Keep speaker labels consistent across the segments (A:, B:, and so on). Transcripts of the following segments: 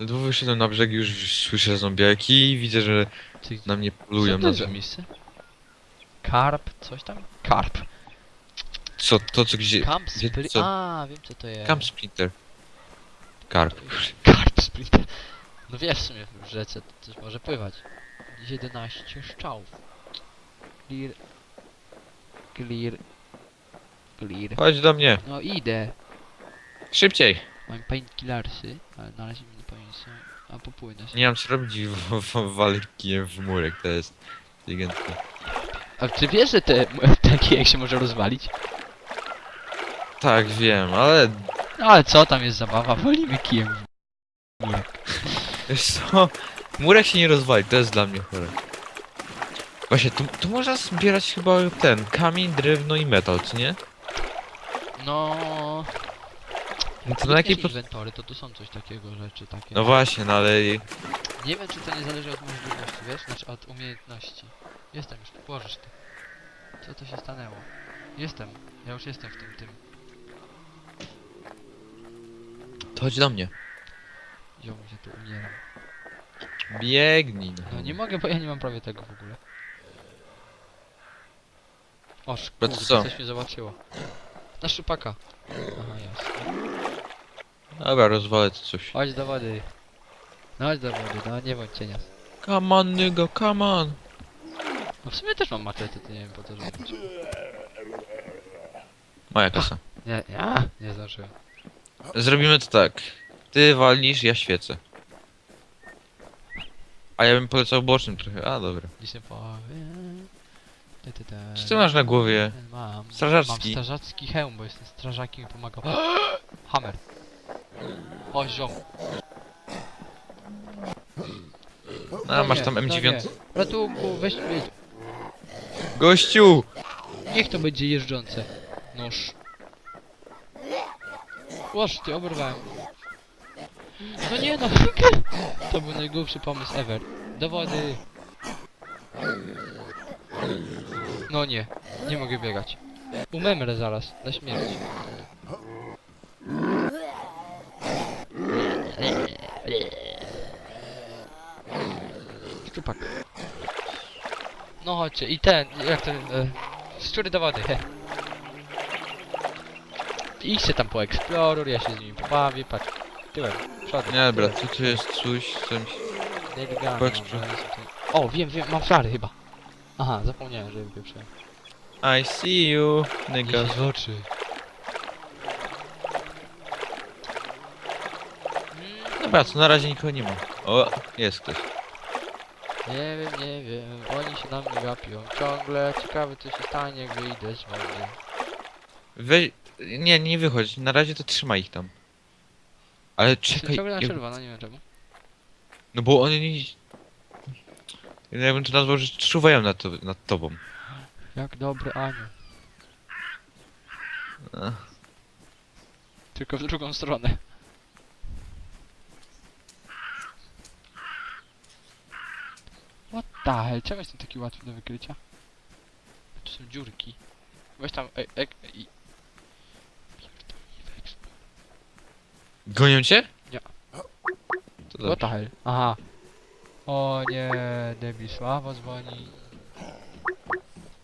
A: Ledwo wyszedłem na brzeg już słyszę zombiaki i widzę, że
B: Ty,
A: na mnie
B: co
A: polują.
B: to
A: Na
B: jest za miejsce? Karp, coś tam? Karp.
A: Co, to co gdzie...
B: Camp
A: gdzie
B: Splinter.
A: co?
B: A, wiem co to jest.
A: Camp Splinter. Karp.
B: Karp Splinter. No wiesz w sumie w rzece to coś może pływać. 11 szczałów. Clear. Clear. Clear.
A: Chodź do mnie.
B: No idę.
A: Szybciej.
B: Mam painkillersy, ale na razie mi A popłynę się.
A: Nie mam co robić w, w, walę kijem w murek, to jest inteligentne.
B: A ty wiesz, że te taki jak się może rozwalić?
A: Tak, wiem, ale...
B: No ale co tam jest zabawa? Walimy kijem w murek.
A: Wiesz co? Murek się nie rozwali, to jest dla mnie chore. Właśnie, tu, tu można zbierać chyba ten, kamień, drewno i metal, czy nie?
B: No.
A: No to na jakiej pod...
B: inwentory, to tu są coś takiego rzeczy takie.
A: No właśnie, no ale...
B: Nie wiem czy to nie zależy od możliwości, wiesz? Znaczy od umiejętności. Jestem już, położysz ty. Co to się stanęło? Jestem, ja już jestem w tym tym.
A: To chodź do mnie.
B: Ją się tu umieram.
A: Biegnij.
B: No nie mogę, bo ja nie mam prawie tego w ogóle. O,
A: No to
B: kurde,
A: co?
B: coś mnie zobaczyło. Na szczupaka. Aha, jasne.
A: Dobra, rozwalę to coś.
B: Chodź do wody. No chodź do wody, no nie bądź cienia.
A: Come on, nigga, come on.
B: No w sumie też mam maczetę, to nie wiem po co robić.
A: Moja kasa.
B: Nie, ja nie zdążyłem.
A: Zrobimy to tak. Ty walisz, ja świecę. A ja bym polecał bocznym trochę. A, dobra.
B: Dziś nie powiem. Ty, ty, ty.
A: Co ty masz na głowie?
B: Mam.
A: Strażacki.
B: Mam strażacki hełm, bo jestem strażakiem i pomagał. Hammer. O, ziom.
A: A, masz tam M9.
B: Ratunku, weź mnie.
A: Gościu!
B: Niech to będzie jeżdżące. Nóż. Łoż, ty oberwałem. No nie no, To był najgłupszy pomysł ever. Do wody. No nie, nie mogę biegać. Umemrę zaraz, na śmierć. No chodźcie, i ten, jak ten, e, szczury do wody, he. Idźcie tam po Explorer, ja się z nimi pobawię, patrz. Tyłem, przodem.
A: Nie,
B: tyłem.
A: co tu jest coś, coś...
B: Nielegalnie, tutaj- O, wiem, wiem, mam flary chyba. Aha, zapomniałem, że wypieprzyłem.
A: I see you, nigga.
B: Nie w oczy.
A: Dobra, to na razie nikogo nie ma. O, jest ktoś.
B: Nie wiem, nie wiem, oni się na mnie gapią. Ciągle ciekawe co się stanie, jak wyjdę z.
A: Weź... Nie, nie wychodź, na razie to trzymaj ich tam. Ale czekaj,
B: ciągle na czerwono, nie wiem czemu.
A: no bo oni... Ja bym to nazwał, że czuwają nad, to, nad tobą.
B: Jak dobry.
A: Ech.
B: Tylko w drugą stronę. What the hell? Czemu jestem taki łatwy do wykrycia? Tu są dziurki. Weź tam, ej, ej, ej.
A: Gonią cię?
B: Nie.
A: To
B: What
A: dobrze.
B: the hell? Aha. O nie, debil Sława dzwoni.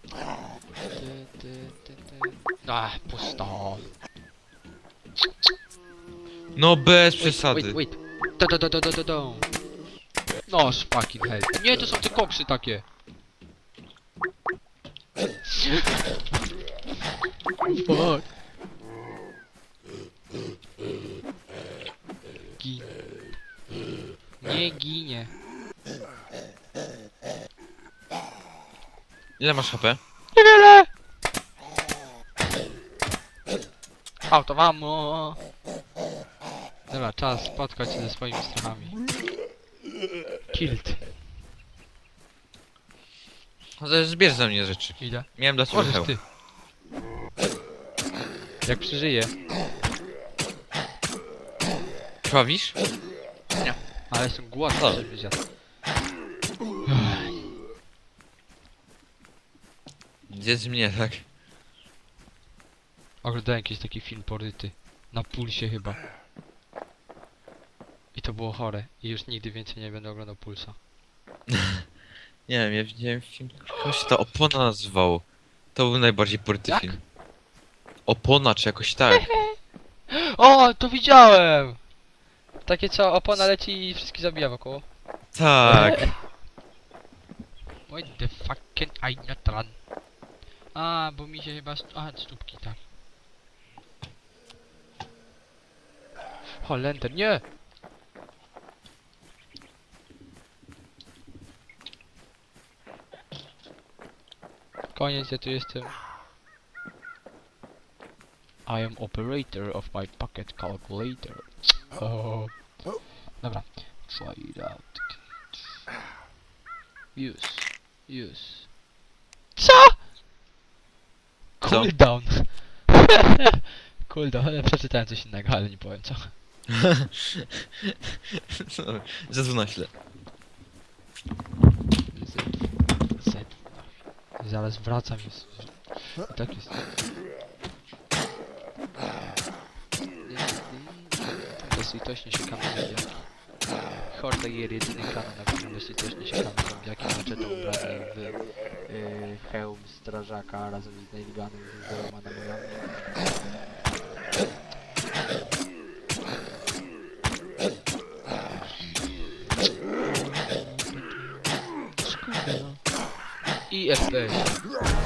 B: Ty, ty, ty, ty. Ach, pusto.
A: No bez przesady.
B: Wait, wait. Da, da, da, da, da, da, da. No, fucking hell. Nie, to są te koksy takie. Fuck. Gin. Nie ginie.
A: Ile masz HP?
B: Niewiele! Auto mamo! Dobra, czas spotkać się ze swoimi strachami. Killed.
A: No to zbierz za mnie rzeczy.
B: Idę.
A: Miałem dla ciebie
B: Możesz
A: hełm.
B: ty. Jak przeżyję.
A: Krwawisz?
B: Ale jestem głodny,
A: O.
B: żeby zjadł.
A: Zjedz mnie, tak?
B: Oglądałem jakiś taki film poryty. Na pulsie chyba. I to było chore. I już nigdy więcej nie będę oglądał Pulsa.
A: Nie wiem, ja widziałem film, jak się ta opona nazywało. To był najbardziej poryty
B: Jak?
A: film. Opona, czy jakoś tak.
B: O, to widziałem! Takie co, opona leci i wszystkich zabija wokoło.
A: Tak.
B: What the fucking I not run? A, bo mi się chyba... st- A, stópki, tak. Holender, nie! koniec, ja tu jestem. I am operator of my pocket calculator. Oh. Dobra. Try it out. Use. Use. Co? Cooldown. Cooldown. Przeczytałem coś innego, ale nie powiem co. Za 12. Zaraz wracam jest. I tak jest. Dosytośnie się kamy zombiaki. Horda jest jedyny kanon, na którym dosytośnie się kamy zombiaki. To ubrany w y, hełm strażaka razem z Nailgunem z wieloma nabojami.